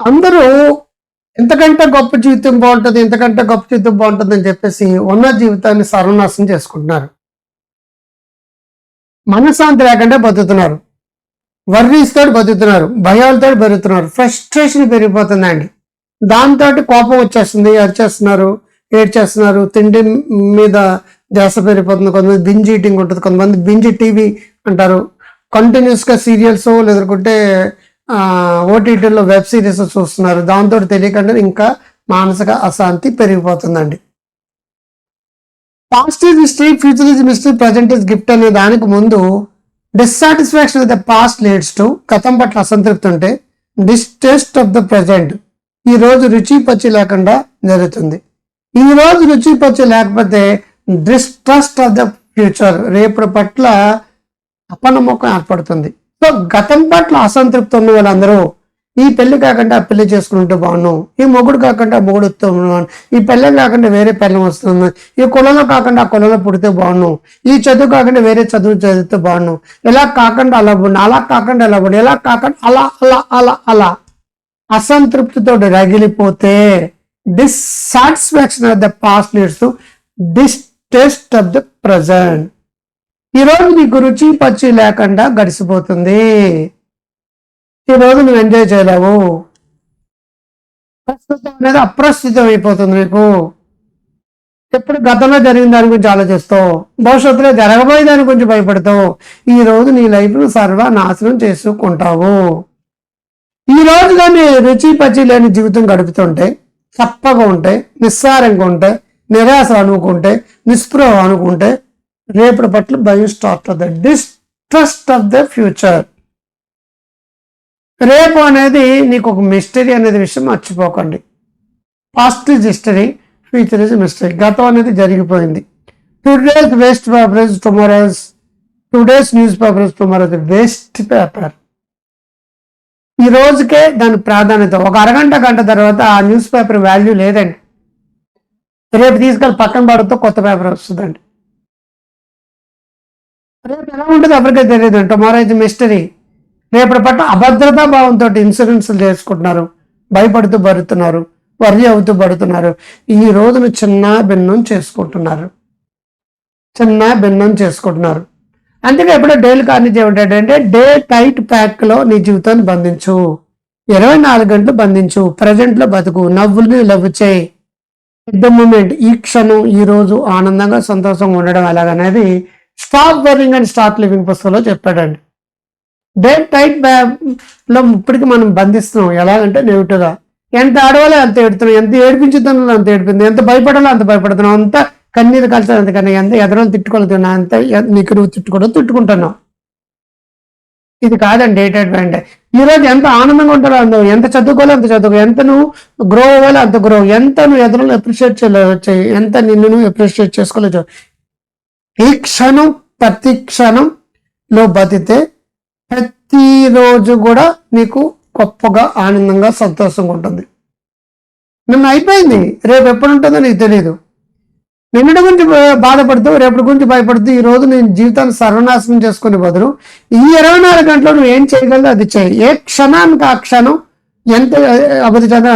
అందరూ ఇంతకంటే గొప్ప జీవితం బాగుంటుంది ఇంతకంటే గొప్ప జీవితం బాగుంటుంది అని చెప్పేసి ఉన్న జీవితాన్ని సర్వనాశనం చేసుకుంటున్నారు. మనశ్శాంతి లేకుండా బతుకుతున్నారు. వర్రీస్తో బతుకుతున్నారు భయాలతో బతుకుతున్నారు. ఫ్రస్ట్రేషన్ పెరిగిపోతుందండి. దాంతో కోపం వచ్చేస్తుంది అరిచేస్తున్నారు ఏడ్చేస్తున్నారు. తిండి మీద ధ్యాస పెరిగిపోతుంది. కొంతమంది బింజ్ ఈటింగ్ ఉంటుంది. కొంతమంది బింజ్ టీవీ అంటారు. కంటిన్యూస్గా సీరియల్స్ లేదంటే ఓటీటీలో వెబ్ సిరీస్ చూస్తున్నారు. దాంతో తెలియకుండా ఇంకా మానసిక అశాంతి పెరిగిపోతుందండి. Past is history future is mystery present is gift అనే దానికి ముందు dissatisfaction of the past leads to గతం పట్ల అసంతృప్తి ఉంటే డిస్టేస్ట్ ఆఫ్ ద ప్రజెంట్ ఈ రోజు రుచి పచ్చి లేకుండా జరుగుతుంది. ఈ రోజు రుచి పచ్చి లేకపోతే డిస్ట్రస్ట్ ఆఫ్ ద ఫ్యూచర్ రేపటి పట్ల అపనమ్మకం ఏర్పడుతుంది. సో గతం పట్ల అసంతృప్తి ఉన్న వాళ్ళందరూ ఈ పెళ్ళి కాకుండా పెళ్ళి చేసుకుంటే బాగున్నాం. ఈ మొగుడు కాకుండా మొగుడు వస్తున్నాను ఈ పెళ్ళం కాకుండా వేరే పెళ్ళం వస్తుంది. ఈ కులంలో కాకుండా ఆ కులంలో పుడితే బాగున్నాం. ఈ చదువు కాకుండా వేరే చదువు చదివితే బాగున్నాం. ఇలా కాకుండా అలా ఉండు అలా కాకుండా ఎలా ఉండు ఇలా కాకుండా అలా అలా అలా అలా. అసంతృప్తితో రగిలిపోతే dissatisfaction of the past leads to distaste of the present ఈరోజు నీకు రుచి పచ్చి లేకుండా గడిచిపోతుంది ఈరోజు నువ్వు ఎంజాయ్ చేయలేవు. ప్రస్తుతం అనేది అప్రస్తుతం అయిపోతుంది నీకు. ఎప్పుడు గతంలో జరిగిన దాని గురించి ఆలోచిస్తావు. భవిష్యత్తులో జరగబోయే దాని గురించి భయపడతావు. ఈ రోజు నీ లైఫ్ను సర్వనాశనం చేసుకుంటావు. ఈ రోజు కానీ రుచి పచ్చి లేని జీవితం గడుపుతుంటే చప్పగా ఉంటే నిస్సారంగా ఉంటే నిరాశ అనుకుంటే నిస్పృహ అనుకుంటే రేపటి పట్ల భయం స్టార్ట్ అవుతుంది డిస్ట్రస్ట్ ఆఫ్ ద ఫ్యూచర్ రేపు అనేది నీకు ఒక మిస్టరీ అనేది విషయం మర్చిపోకండి. Past is history future is mystery గతం అనేది జరిగిపోయింది. Today's waste papers tomorrow's today's news papers tomorrow's waste paper ఈ రోజుకే దాని ప్రాధాన్యత. ఒక అరగంట గంట తర్వాత ఆ న్యూస్ పేపర్ వాల్యూ లేదండి. రేపు తీసుకెళ్ళి పక్కన పడుతూ కొత్త పేపర్ వస్తుందండి. రేపు ఎలా ఉంటుంది ఎవరికీ తెలియదు టుమారో ఇస్ మిస్టరీ రేపటి పట్ల అభద్రతా భావంతో ఇన్సూరెన్స్లు చేసుకుంటున్నారు. భయపడుతూ పడుతున్నారు వర్రీ అవుతూ పడుతున్నారు ఈ రోజును చిన్న భిన్నం చేసుకుంటున్నారు. చిన్న భిన్నం చేసుకుంటున్నారు. అందుకే ఎప్పుడో డైలీ కార్నిజ్ ఏమిటంటే డే టైట్ ప్యాక్లో నీ జీవితాన్ని బంధించు. ఇరవై నాలుగు గంటలు బంధించు. ప్రజెంట్లో బతుకు. నవ్వుల్ని లవ్ చేయి. ద మూమెంట్ ఈ క్షణం ఈ రోజు ఆనందంగా సంతోషంగా ఉండడం ఎలాగనేది stop worrying and start living పుస్తకంలో చెప్పాడండి. డే టైట్లో ఇప్పటికి మనం బంధిస్తున్నాం. ఎలాగంటే నెగిటివ్గా. ఎంత ఆడవాలో అంత ఏడుతున్నాం. ఎంత ఏడిపించుతున్నాలో అంత ఏడిపింది ఎంత భయపడాలో అంత భయపడుతున్నాం. అంత కన్నీరు కలిసి అంతకన్నా ఎంత ఎదరో తిట్టుకోలుతున్నా అంత నీకు నువ్వు తిట్టుకోవడం తిట్టుకుంటున్నావు ఇది కాదండి డే టైట్ ఈరోజు ఈ రోజు ఎంత ఆనందంగా ఉంటారో అందరూ ఎంత చదువుకోవాలో అంత చదువుకో. ఎంత నువ్వు గ్రో అవ్వాలో అంత గ్రో ఎంత నువ్వు ఎదురు అప్రిషియేట్ చేయలేదు ఎంత నిన్ను నువ్వు అప్రిషియేట్ చేసుకోలేదు ఈ క్షణం ప్రతి క్షణంలో బతితే ప్రతిరోజు కూడా నీకు గొప్పగా ఆనందంగా సంతోషంగా ఉంటుంది. నిన్న అయిపోయింది. రేపు ఎప్పుడు ఉంటుందో నీకు తెలియదు నిన్నటి గురించి బాధపడుతూ రేపటి గురించి భయపడుతూ ఈ రోజు నేను జీవితాన్ని సర్వనాశనం చేసుకునే బదులు ఈ ఇరవై నాలుగు గంటలు నువ్వు ఏం చేయగలదో అది చేయి. ఏ క్షణానికి ఆ క్షణం ఎంత అభివృద్ధి చెందో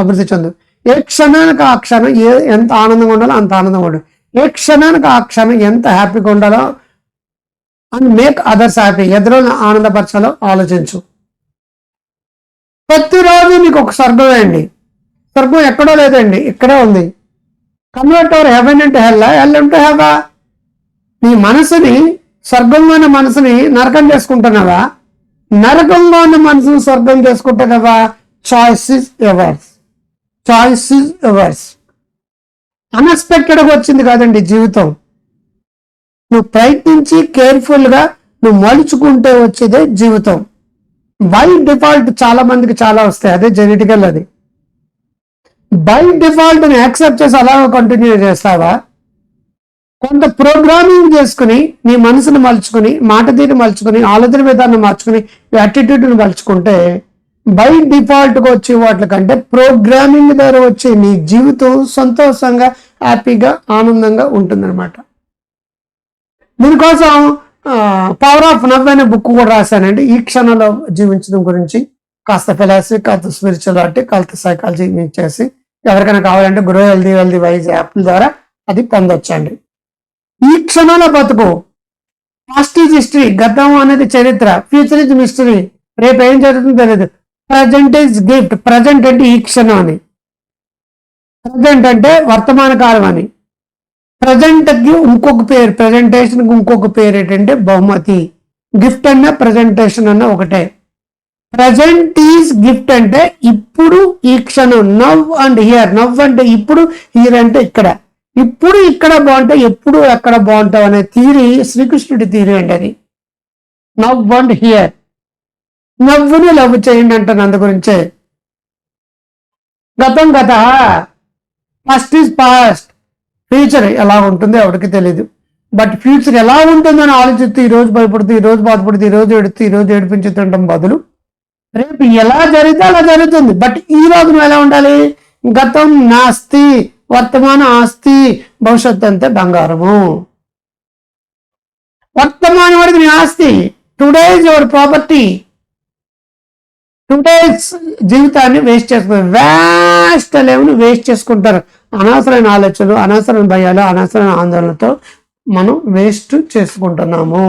అభివృద్ధి చెందు. ఏ క్షణానికి ఆ క్షణం ఏ ఎంత ఆనందంగా ఉండాలో అంత ఆనందంగా ఉండు. ఏ క్షణానికి ఆ క్షణం ఎంత హ్యాపీగా ఉండాలో అండ్ మేక్ అదర్స్ హ్యాపీ ఎదురుని ఆనందపరచాలో ఆలోచించు. ప్రతిరోజు నీకు ఒక స్వర్గం అండి. స్వర్గం ఎక్కడో లేదండి ఇక్కడే ఉంది. కన్వర్ట్ అవర్ హెవెన్ అంటే హెల్ హెల్ అంటే హెవా నీ మనసుని స్వర్గంలో ఉన్న మనసుని నరకం చేసుకుంటున్నావా? నరకంలో ఉన్న మనసుని స్వర్గం చేసుకుంటున్నావా? Choice is yours choice is yours అన్ఎక్స్పెక్టెడ్గా వచ్చింది కాదండి జీవితం. నువ్వు ప్రయత్నించి కేర్ఫుల్గా నువ్వు మలుచుకుంటే వచ్చేదే జీవితం. బై డిఫాల్ట్ చాలా మందికి చాలా వస్తాయి. అదే జెనెటికల్ అది. బై డిఫాల్ట్ని యాక్సెప్ట్ చేసి అలాగే కంటిన్యూ చేస్తావా? కొంత ప్రోగ్రామింగ్ చేసుకుని నీ మనసును మలుచుకుని మాట తీరు మలుచుకుని ఆలోచన విధానం మార్చుకుని యాటిట్యూడ్ని మలుచుకుంటే బై డిఫాల్ట్గా వచ్చే వాటి కంటే ప్రోగ్రామింగ్ ద్వారా వచ్చే నీ జీవితం సంతోషంగా హ్యాపీగా ఆనందంగా ఉంటుందన్నమాట. దీనికోసం పవర్ ఆఫ్ నవ్ అనే బుక్ కూడా రాశానండి. ఈ క్షణంలో జీవించడం గురించి కాస్త ఫిలాసఫీ కాస్త స్పిరిచువాలిటీ కాస్త సైకాలజీ చేసి ఎవరికైనా కావాలంటే grow healthy healthy wise app ద్వారా అది పొందొచ్చండి. ఈ క్షణంలో బతుకు పాస్ట్ ఈజ్ హిస్టరీ గతం అనేది చరిత్ర ఫ్యూచర్ ఇస్ మిస్టరీ రేపు ఏం జరుగుతుందో తెలియదు ప్రజెంట్ ఈజ్ గిఫ్ట్ ప్రజెంట్ అంటే ఈ క్షణం అని. ప్రజెంట్ అంటే వర్తమాన కాలం అని. ప్రజెంట్కి ఇంకొక పేరు. ప్రజెంటేషన్కి ఇంకొక పేరు ఏంటంటే బహుమతి. గిఫ్ట్ అన్న ప్రజెంటేషన్ అన్న ఒకటే. ప్రజెంట్ ఈజ్ గిఫ్ట్ అంటే ఇప్పుడు ఈ క్షణం. నవ్ అండ్ హియర్ నవ్ అంటే ఇప్పుడు హియర్ అంటే ఇక్కడ. ఇప్పుడు ఇక్కడ బాగుంటే ఎప్పుడు ఎక్కడ బాగుంటావు అనే థీరీ శ్రీకృష్ణుడి థీరీ అండి అది. నవ్ అండ్ హియర్ నవ్వుని లవ్ చేయండి అంటాను అందు గురించే. గతం గత ఫస్ట్ ఈజ్ పాస్ట్ ఫ్యూచర్ ఎలా ఉంటుందో ఎవరికి తెలియదు బట్ ఫ్యూచర్ ఎలా ఉంటుందని ఆలోచిస్తూ ఈ రోజు భయపడుతూ ఈ రోజు బాధపడుతూ ఈ రోజు ఎడుతూ ఈ రోజు ఏడిపించుతుండడం బదులు రేపు ఎలా జరిగితే అలా జరుగుతుంది. బట్ ఈ రోజు నువ్వు ఎలా ఉండాలి? గతం నాస్తి వర్తమాన ఆస్తి భవిష్యత్తు అంతే బంగారము. వర్తమానం వాడికి నీ ఆస్తి. Today is your property today's జీవితాన్ని వేస్ట్ చేసుకుంటారు వేస్ట్ లెవెల్ వేస్ట్ చేసుకుంటారు. అనవసరమైన ఆలోచనలు అనవసరమైన భయాలు అనవసరమైన ఆందోళనతో మనం వేస్ట్ చేసుకుంటున్నాము.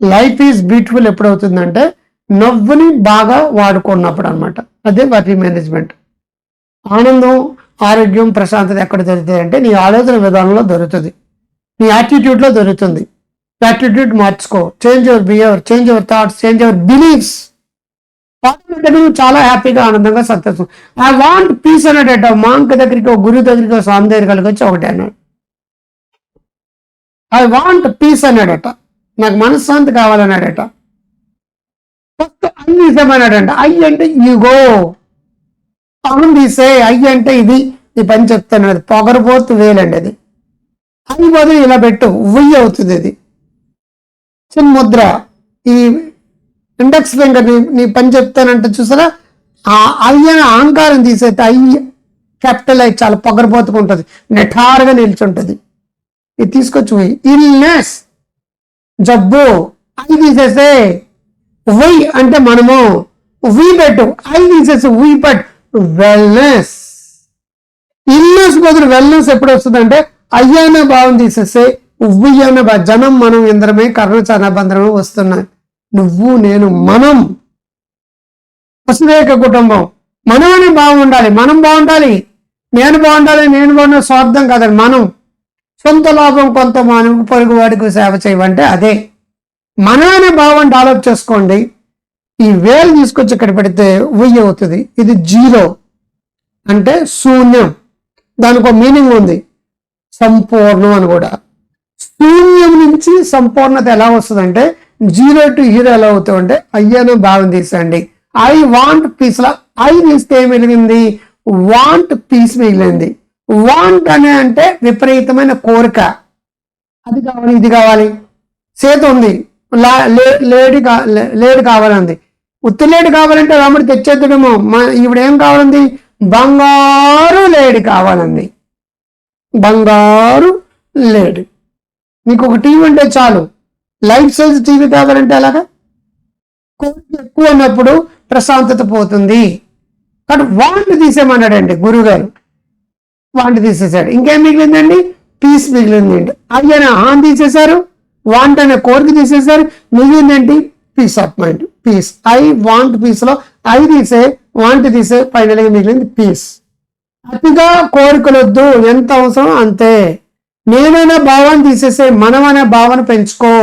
లైఫ్ ఈజ్ బ్యూటిఫుల్ ఎప్పుడవుతుందంటే నవ్వుని బాగా వాడుకున్నప్పుడు అనమాట అదే వాటి మేనేజ్మెంట్ ఆనందం ఆరోగ్యం ప్రశాంతత ఎక్కడ దొరుకుతుంది అంటే నీ ఆలోచన విధానంలో దొరుకుతుంది. నీ యాటిట్యూడ్లో దొరుకుతుంది. యాటిట్యూడ్ మార్చుకో. Change your behaviour change your thoughts change your beliefs నువ్వు చాలా హ్యాపీగా ఆనందంగా సంతోషం. ఐ వాంట్ పీస్ అనేటట్టు మాంక దగ్గరికి ఒక గురువు దగ్గరికి ఒక స్వామి దగ్గరికి వచ్చి ఒకటే అన్నాడు. ఐ వాంట్ పీస్ అన్నాడట నాకు మనశ్శాంతి కావాలన్నాడట ఫస్ట్ అన్ని తీసేమన్నాడంట ఐ అంటే ఇగో పగం తీసే అయ్యి అంటే ఇది ఈ పని చెప్తాను అది పొగరపోతు వేలండి అది. అది బదులు ఇలా పెట్టు ఉయ్యి అవుతుంది అది. చిన్న ముద్ర ఈ ఇండెక్స్ ఫింగర్ నీ నీ పని చెప్తానంటే చూసారా? ఆ అయ్య అహంకారం తీసేస్తే అయ్య క్యాపిటల్ అయితే చాలా పొగరపోతుకుంటుంది నిఠారుగా నిల్చుంటుంది. ఇది తీసుకొచ్చి పోయి ఇల్నెస్ జబ్బు. ఐ తీసేస్తే వై అంటే మనము వి పెట్టు. ఐ తీసేసి వి బట్ వెల్నెస్ ఇల్నెస్ బదులు వెల్నెస్ ఎప్పుడు వస్తుందంటే అయ్యాన భావం తీసేస్తే ఉవ్వయ్యాన భా జనం మనం ఇంద్రమే కర్ణచార బంధనమే వస్తున్నాయి. నువ్వు నేను మనం. వసుదేక కుటుంబం. మనం అనే బాగుండాలి మనం బాగుండాలి. నేను బాగుండాలి నేను బాగుండాలి స్వార్థం కాదండి మనం. సొంత లాభం కొంత మనం పొరుగు వాడికి సేవ చేయమంటే అదే. మనం అనే భావం డెవలప్ చేసుకోండి ఈ వేలు తీసుకొచ్చి ఇక్కడ పెడితే వెయ్యి అవుతుంది. ఇది జీరో. అంటే శూన్యం. దానికి ఒక మీనింగ్ ఉంది. సంపూర్ణం అని కూడా. శూన్యం నుంచి సంపూర్ణత ఎలా వస్తుందంటే జీరో టు హీరో ఎలా అవుతామంటే అయ్యాను భావం తీసండి ఐ వాంట్ పీస్ లా ఐ తీస్తే ఏం మిగిలింది? వాంట్ పీస్ మిగిలింది. వాంట్ అనే అంటే విపరీతమైన కోరిక. అది కావాలి ఇది కావాలి. సేత ఉంది. లేడి లే- లే- కావాలంది. ఉత్తి లేడు కావాలంటే రాముడు తెచ్చేద్దామేమో మా ఇప్పుడు ఏం కావాలంది? బంగారు లేడి కావాలంది. బంగారు లేడు. నీకు ఒక టీవీ ఉంటే చాలు. లైఫ్ సైజ్ టీవీ కావాలంటే అలాగా కోరిక ఎక్కువ ఉన్నప్పుడు ప్రశాంతత పోతుంది. కానీ వాంట్ తీసేమన్నాడండి గురుగారు. వాంట్ తీసేశాడు. ఇంకేం మిగిలిందండి? పీస్ మిగిలిందండి అయ్యన ఆన్ తీసేశారు వాంట్ అనే కోరిక తీసేశారు. మిగిలిందండి peace of mind peace. I want పీస్లో I తీసే వాంట్ తీసే ఫైనల్గా మిగిలింది పీస్. అతిగా కోరికలొద్దు ఎంత అవసరం అంతే. నేనైనా భావాన్ని తీసేసే మనం అనే భావన పెంచుకో.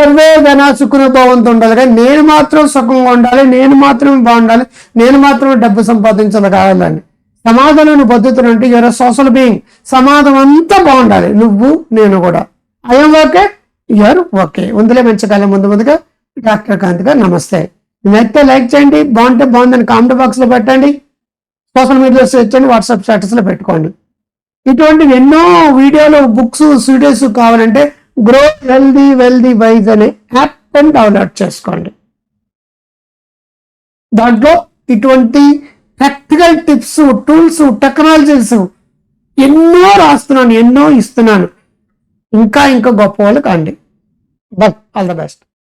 సర్వే జన సుఖన భావంతో ఉండాలి. కానీ నేను మాత్రం సుఖంగా ఉండాలి నేను మాత్రం బాగుండాలి నేను మాత్రం డబ్బు సంపాదించాలి కావాలని సమాజంలో పద్ధతులు అంటే యూఆర్ సోషల్ బీయింగ్ సమాజం అంతా బాగుండాలి. నువ్వు నేను కూడా. ఐఎమ్ ఓకే యూఆర్ ఓకే ఉందిలే మంచికాలం ముందు ముందుగా. డాక్టర్ కాంతిగా గారు నమస్తే. నచ్చితే లైక్ చేయండి బాగుంటే బాగుందని కామెంట్ బాక్స్లో పెట్టండి. సోషల్ మీడియాలో షేర్ చేయండి వాట్సాప్ స్టేటస్లో పెట్టుకోండి. ఇటువంటి ఎన్నో వీడియోలు బుక్స్ స్వీడియోస్ కావాలంటే గ్రో వెల్దీ వెల్దీ వైజ్ అనే యాప్ని డౌన్లోడ్ చేసుకోండి. దాంట్లో ఇటువంటి ప్రాక్టికల్ టిప్స్ టూల్స్ టెక్నాలజీస్ ఎన్నో రాస్తున్నాను ఎన్నో ఇస్తున్నాను. ఇంకా ఇంకా గొప్ప వాళ్ళు కాండి. But all the best